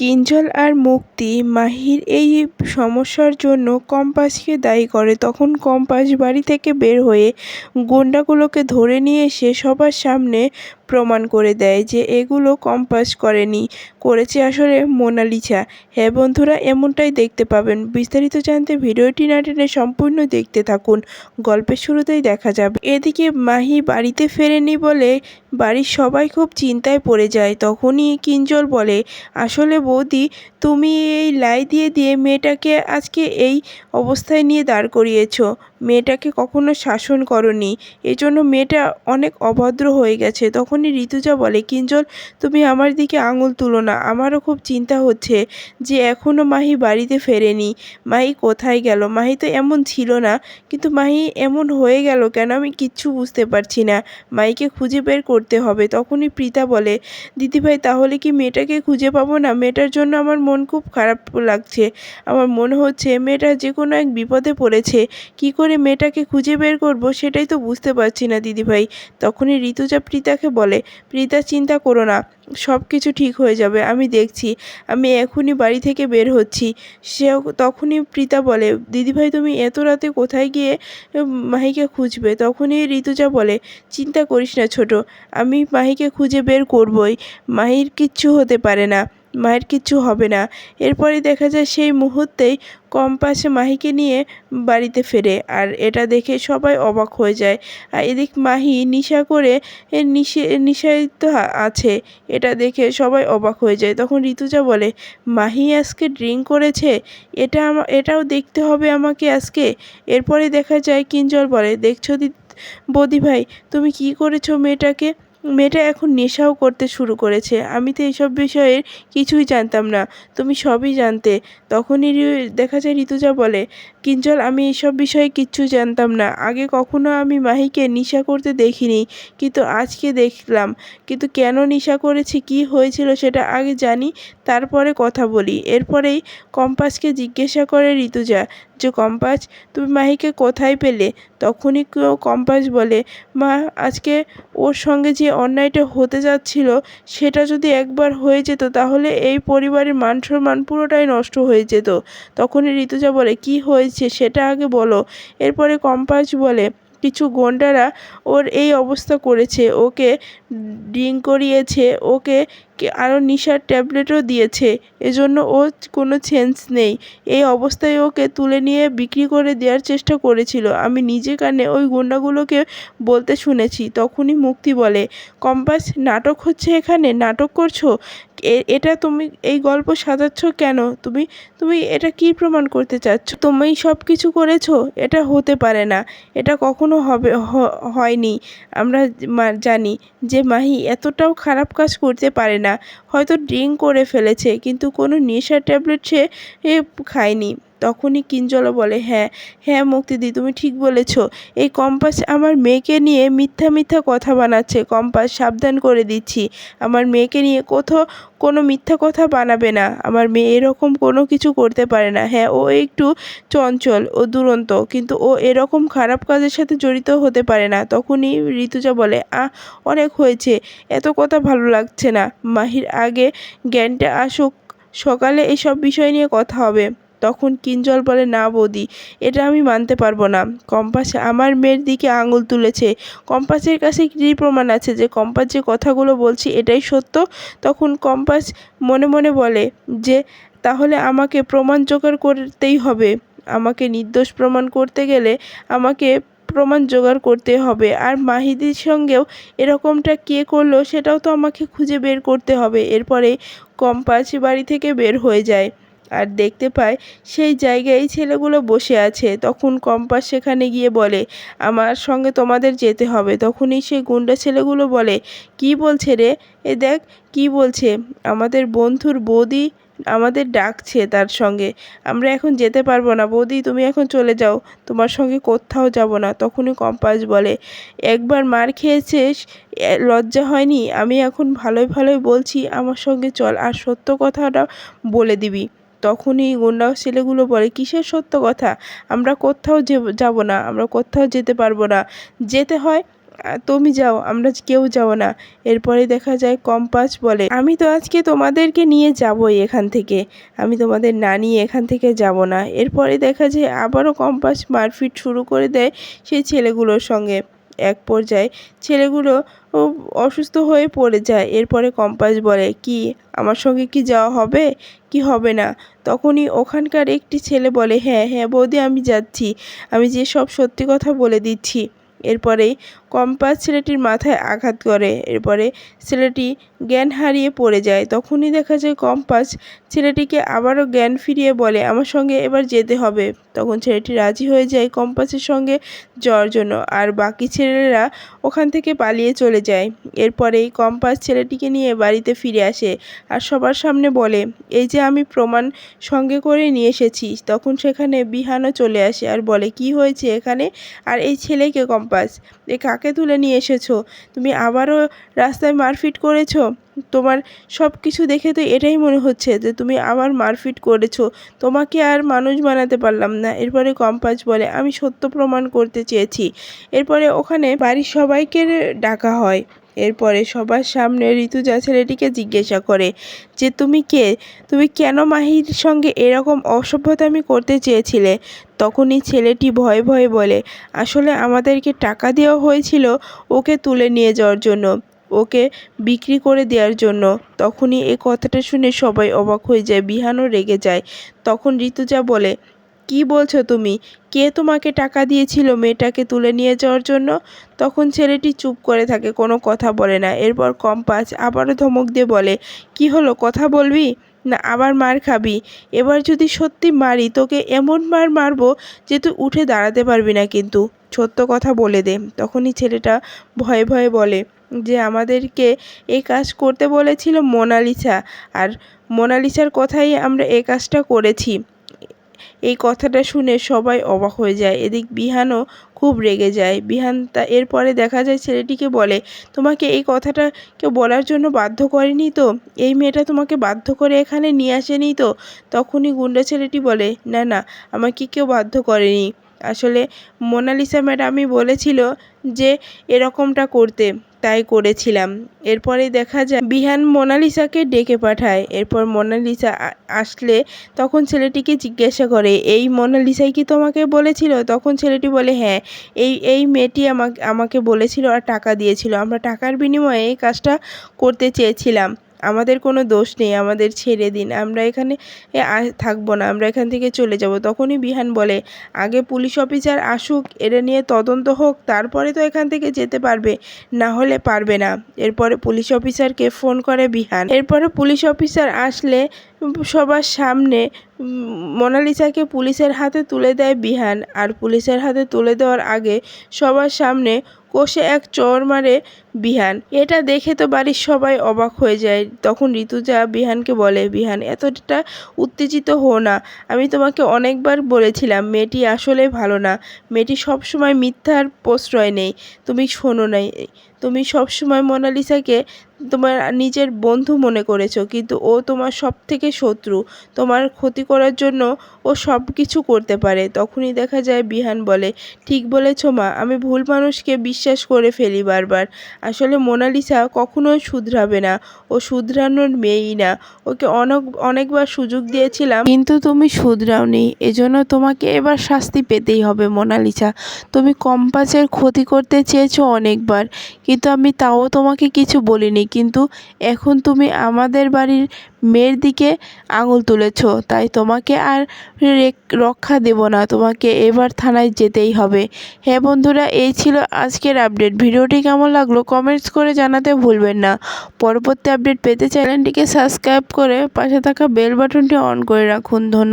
কিঞ্জল আর মুক্তি মাহির এই সমস্যার জন্য কম্পাসকে দায়ী করে। তখন কম্পাস বাড়ি থেকে বের হয়ে গুন্ডাগুলোকে ধরে নিয়ে এসে সবার সামনে প্রমাণ করে দেয় যে এগুলো কম্পাস করেনি, করেছে আসলে মোনালিসা। হ্যাঁ বন্ধুরা, এমনটাই দেখতে পাবেন। বিস্তারিত জানতে ভিডিওটি না টেনে সম্পূর্ণ দেখতে থাকুন। গল্পের শুরুতেই দেখা যাবে। এদিকে মাহি বাড়িতে ফেরেনি বলে বাড়ির সবাই খুব চিন্তায় পড়ে যায়। তখনই কিঞ্জল বলে, আসলে বৌদি, তুমি এই লাই দিয়ে দিয়ে মেয়েটাকে আজকে এই অবস্থায় নিয়ে দাঁড় করিয়েছ। মেয়েটাকে কখনো শাসন করনি। এজন্য মেয়েটা অনেক অভদ্র হয়ে গেছে। তখনই ঋতুজা বলে কিঞ্জল তুমি আমার দিকে আঙুল তুলো না। আমারও খুব চিন্তা হচ্ছে যে এখনও মাহি বাড়িতে ফেরেনি। মাহি কোথায় গেল? মাহি তো এমন ছিল না, কিন্তু মাহি এমন হয়ে গেল কেন আমি কিচ্ছু বুঝতে পারছি না। মাইকে খুঁজে বের করতে হবে। তখনই প্রীতা বলে, দিদিভাই, তাহলে কি মেয়েটাকে খুঁজে পাবো না? মেয়েটার জন্য আমার মন খুব খারাপ লাগছে। আমার মনে হচ্ছে মেয়েটা যে কোনো এক বিপদে পড়েছে। কি করে মেয়েটাকে খুঁজে বের করব সেটাই তো বুঝতে পারছি না দিদিভাই। তখনই ঋতুজা প্রীতাকে বলে প্রীতা, চিন্তা করো না সব কিছু ঠিক হয়ে যাবে, আমি দেখছি, আমি এখনই বাড়ি থেকে বের হচ্ছি। সে তখনই প্রীতা বলে দিদিভাই তুমি এত রাতে কোথায় গিয়ে মাহিকে খুঁজবে? তখনই ঋতুজা বলে, চিন্তা করিস না ছোট, আমি মাহিকে খুঁজে বের করবই, মাহির কিচ্ছু হতে পারে না। মায়ের কিচ্ছু হবে না। এরপরে দেখা যায় সেই মুহূর্তেই কম্পাসে মাহিকে নিয়ে বাড়িতে ফেরে আর এটা দেখে সবাই অবাক হয়ে যায়। আর এদিক মাহি নিশা করে নিশে নিশায়িত আছে, এটা দেখে সবাই অবাক হয়ে যায়। তখন ঋতুজা বলে, মাহি আজকে ড্রিঙ্ক করেছে? এটা এটাও দেখতে হবে আমাকে আজকে? এরপরে দেখা যায় কিঞ্জল বলে, দেখছ দি বৌদি ভাই, তুমি কি করেছ মেয়েটাকে? মেয়েটা এখন নেশাও করতে শুরু করেছে। আমি তো এইসব বিষয়ে কিছুই জানতাম না। তুমি সবই জানতে। তখনই দেখা যায় ঋতুজা বলে, কিঞ্জল, আমি এইসব বিষয়ে কিচ্ছু জানতাম না। আগে কখনো আমি মাহিকে নেশা করতে দেখিনি, কিন্তু আজকে দেখলাম। কিন্তু কেন নেশা করেছি, কি হয়েছিল সেটা আগে জানি তারপরে কথা বলি। এরপরেই কম্পাসকে জিজ্ঞাসা করে ঋতুজা যে, কম্পাস, তুমি মাহিকে কোথায় পেলে? তখনই কেউ কম্পাস বলে, মা, আজকে ওর সঙ্গে যে অন্যায়টা হতে যাচ্ছিল, সেটা যদি একবার হয়ে যেত, তাহলে এই পরিবারের মান সম্মান পুরোটাই নষ্ট হয়ে যেত। তখনই ঋতুজা বলে, কি হয়েছে, সেটা আগে বলো। এরপরে কম্পাস বলে, কিছু গন্ডারা ওর এই অবস্থা করেছে। ওকে ড্রিঙ্ক করিয়েছে। ওকে আরও নেশার ট্যাবলেটও দিয়েছে, এজন্য ও কোনো সেন্স নেই। এই অবস্থায় ওকে তুলে নিয়ে বিক্রি করে দেওয়ার চেষ্টা করেছিল। আমি নিজে কানে ওই গুন্ডাগুলোকে বলতে শুনেছি, তখনই মুক্তি বলে, কম্পাস, নাটক হচ্ছে এখানে? নাটক করছ? এটা তুমি এই গল্প সাজাচ্ছ কেন? তুমি তুমি এটা কি প্রমাণ করতে চাচ্ছ? তুমি সব কিছু করেছ? এটা হতে পারে না। এটা কখনো হবে হয়নি। আমরা জানি যে মাহি এতটাও খারাপ কাজ করতে পারে না। হয়তো ড্রিঙ্ক করে ফেলেছে কিন্তু কোনো নেশার ট্যাবলেট সে খায়নি। তখনই কিঞ্জলা বলে হ্যাঁ হ্যাঁ মুক্তিদি, তুমি ঠিক বলেছ। এই কম্পাস আমার মেয়েকে নিয়ে মিথ্যা মিথ্যা কথা বানাচ্ছে। কম্পাস, সাবধান করে দিচ্ছি। আমার মেয়েকে নিয়ে কোথাও কোনো মিথ্যা কথা বানাবে না। আমার মেয়ে এরকম কোনো কিছু করতে পারে না। হ্যাঁ ও একটু চঞ্চল ও দুরন্ত, কিন্তু ও এরকম খারাপ কাজের সাথে জড়িত হতে পারে না। তখনই ঋতুজা বলে, আহ, অনেক হয়েছে। এত কথা ভালো লাগছে না। মাহির আগে জ্ঞানটা আসুক। সকালে এসব বিষয় নিয়ে কথা হবে। তখন কিঞ্জল বলে, না বৌদি, এটা আমি মানতে পারব না। কম্পাস আমার মেয়ের দিকে আঙুল তুলেছে। কম্পাসের কাছে কী প্রমাণ আছে যে কম্পাস যে কথাগুলো বলছি এটাই সত্য? তখন কম্পাস মনে মনে বলে, যে তাহলে আমাকে প্রমাণ জোগাড় করতেই হবে। আমাকে নির্দোষ প্রমাণ করতে গেলে আমাকে প্রমাণ জোগাড় করতে হবে। আর মাহিদির সঙ্গেও এরকমটা কে করল সেটাও তো আমাকে খুঁজে বের করতে হবে। এরপরে কম্পাস বাড়ি থেকে বের হয়ে যায়। আর দেখতে পায় সেই জায়গায় ছেলেগুলো বসে আছে। তখন কম্পাস সেখানে গিয়ে বলে, আমার সঙ্গে তোমাদের যেতে হবে। তখনই সেই গুন্ডা ছেলেগুলো বলে, কি বলছে রে? এ দেখ, কি বলছে? আমাদের বন্ধুর বৌদি আমাদের ডাকছে তার সঙ্গে। আমরা এখন যেতে পারব না। বৌদি, তুমি এখন চলে যাও। তোমার সঙ্গে কোথাও যাব না। তখনই কম্পাস বলে, একবার মার খেয়েছিস? লজ্জা হয়নি? আমি এখন ভালোই ভালোই বলছি। আমার সঙ্গে চল, আর সত্য কথাটা বলে দিবি। তখনই গুন্ডা ছেলেগুলো বলে, কিসের সত্য কথা? আমরা কোথাও যাব না, আমরা কোথাও যেতে পারব না। যেতে হয়, তুমি যাও, আমরা কেউ যাও না। এরপরে দেখা যায়, কম্পাস বলে, আমি তো আজকে তোমাদেরকে নিয়ে যাবই এখান থেকে। আমি তোমাদের না নিয়ে এখান থেকে যাব না। এরপরে দেখা যায়, আবারও কম্পাস মারপিট শুরু করে দেয় সেই ছেলেগুলোর সঙ্গে। এক পর্যায়ে ছেলেগুলো অসুস্থ হয়ে পড়ে যায়। এরপরে কম্পাস বলে, কি, আমার সঙ্গে কি যাওয়া হবে? কি হবে না? তখনই ওখানকার একটি ছেলে বলে হ্যাঁ হ্যাঁ বৌদি, আমি যাচ্ছি। আমি যে সব সত্যি কথা বলে দিচ্ছি। এরপরেই কম্পাস ছেলেটির মাথায় আঘাত করে। এরপরে ছেলেটি জ্ঞান হারিয়ে পড়ে যায়। তখনই দেখা যায় কম্পাস ছেলেটিকে আবারও জ্ঞান ফিরিয়ে বলে, আমার সঙ্গে এবার যেতে হবে। তখন ছেলেটি রাজি হয়ে যায় কম্পাসের সঙ্গে যাওয়ার জন্য। আর বাকি ছেলেরা ওখান থেকে পালিয়ে চলে যায়। এরপরেই কম্পাস ছেলেটিকে নিয়ে বাড়িতে ফিরে আসে আর সবার সামনে বলে, এই যে আমি প্রমাণ সঙ্গে করে নিয়ে এসেছি। তখন সেখানে বিহানও চলে আসে আর বলে, কি হয়েছে এখানে? আর এই ছেলেকে কম্পাস এ কাকে তুলে নিয়ে এসেছ? তুমি আবারও রাস্তায় মারপিট করেছ? তোমার সব কিছু দেখে তো এটাই মনে হচ্ছে যে তুমি আবার মারপিট করেছ। তোমাকে আর মানুষ বানাতে পারলাম না। এরপরে কম্পাস বলে, আমি সত্য প্রমাণ করতে চেয়েছি। এরপরে ওখানে বাড়ির সবাইকে ডাকা হয়। এরপরে সবার সামনে ঋতুজা ছেলেটিকে জিজ্ঞাসা করে যে, তুমি কে? তুমি কেন মাহির সঙ্গে এরকম অসভ্যতামি করতে চেয়েছিলে? তখনই ছেলেটি ভয়ে ভয়ে বলে, আসলে আমাদেরকে টাকা দেওয়া হয়েছিল ওকে তুলে নিয়ে যাওয়ার জন্য, ওকে বিক্রি করে দেওয়ার জন্য। তখনই এই কথাটা শুনে সবাই অবাক হয়ে যায়, বিহানও রেগে যায়। তখন ঋতুজা বলে কি বলছো তুমি? কে তোমাকে টাকা দিয়েছিল মেয়েটাকে তুলে নিয়ে যাওয়ার জন্য? তখন ছেলেটি চুপ করে থাকে, কোনো কথা বলে না। এরপর কম্পাস আবারও ধমক দিয়ে বলে, কি হলো, কথা বলবি? না, আবার মার খাবি। এবার যদি সত্যি মারি, তোকে এমন মার মারবো যে তুই উঠে দাঁড়াতে পারবি না কিন্তু। সত্য কথা বলে দে। তখনই ছেলেটা ভয়ে ভয়ে বলে, যে আমাদেরকে এই কাজ করতে বলেছিল মোনালিসা। আর মোনালিসার কথাই আমরা এই কাজটা করেছি। এই কথাটা শুনে সবাই অবাক হয়ে যায়। এদিক বিহানও খুব রেগে যায়। বিহান তা এরপরে দেখা যায় ছেলেটিকে বলে, তোমাকে এই কথাটা কেউ বলার জন্য বাধ্য করেনি তো? এই মেয়েটা তোমাকে বাধ্য করে এখানে নিয়ে আসেনি তো? তখনই গুন্ডা ছেলেটি বলে, না না, আমাকে কেউ বাধ্য করেনি। আসলে মোনালিসা ম্যাডামই বলেছিল যে এরকমটা করতে। তাই করেছিলাম। এরপরে দেখা যায়, বিহান মোনালিসাকে ডেকে পাঠায়। এরপর মোনালিসা আসলে তখন ছেলেটিকে জিজ্ঞাসা করে, এই মোনালিসাই কি তোমাকে বলেছিল? তখন ছেলেটি বলে হ্যাঁ এই এই মেয়েটি আমাকে আমাকে বলেছিল আর টাকা দিয়েছিল। আমরা টাকার বিনিময়ে এই কাজটা করতে চেয়েছিলাম। আমাদের কোনো দোষ নেই, আমাদের ছেড়ে দিন। আমরা এখানে থাকব না, আমরা এখান থেকে চলে যাব। তখনই বিহান বলে, আগে পুলিশ অফিসার আসুক এটা নিয়ে তদন্ত হোক, তারপরে তো এখান থেকে যেতে পারবে, না হলে পারবে না। এরপরে পুলিশ অফিসারকে ফোন করে বিহান। এরপরে পুলিশ অফিসার আসলে সবার সামনে মোনালিসাকে পুলিশের হাতে তুলে দেয় বিহান। আর পুলিশের হাতে তুলে দেওয়ার আগে সবার সামনে কষে এক চর মারে বিহান। এটা দেখে তো বাড়ির সবাই অবাক হয়ে যায়। তখন ঋতুজা বিহানকে বলে, বিহান, এতটা উত্তেজিত হো না। আমি তোমাকে অনেকবার বলেছিলাম, মেয়েটি আসলে ভালো না। মেয়েটি সবসময় মিথ্যার প্রশ্রয় নেই। তুমি শোনো নাই। তুমি সবসময় মোনালিসাকে তোমার নিজের বন্ধু মনে করেছ, কিন্তু ও তোমার সব থেকে শত্রু। তোমার ক্ষতি করার জন্য ও সব কিছু করতে পারে। তখনই দেখা যায় বিহান বলে, ঠিক বলেছ মা, আমি ভুল মানুষকে বিশ্বাস করে ফেলি বারবার। আসলে মোনালিসা কখনোই শুধরাবে না। ও শুধরানোর মেয়েই না। ওকে অনেক, অনেকবার সুযোগ দিয়েছিলাম। কিন্তু তুমি শুধরাও শুধরাওনি। এজন্য তোমাকে এবার শাস্তি পেতেই হবে মোনালিসা। তুমি কম্পাসের ক্ষতি করতে চেয়েছো অনেকবার, কিন্তু আমি তাও তোমাকে কিছু বলিনি। কিন্তু এখন তুমি আমাদের বাড়ির মেয়ের দিকে আঙুল তুলেছ, তাই তোমাকে আর রেক- রক্ষা দেব না, তোমাকে এবার থানায় যেতেই হবে। হ্যাঁ বন্ধুরা, এই ছিল আজকের আপডেট। ভিডিওটি কেমন লাগল কমেন্টস করে জানাতে ভুলবেন না। পরবর্তী আপডেট পেতে চ্যানেলটিকে সাবস্ক্রাইব করে পাশে থাকা বেল বাটনটি অন করে রাখুন। ধন্যবাদ।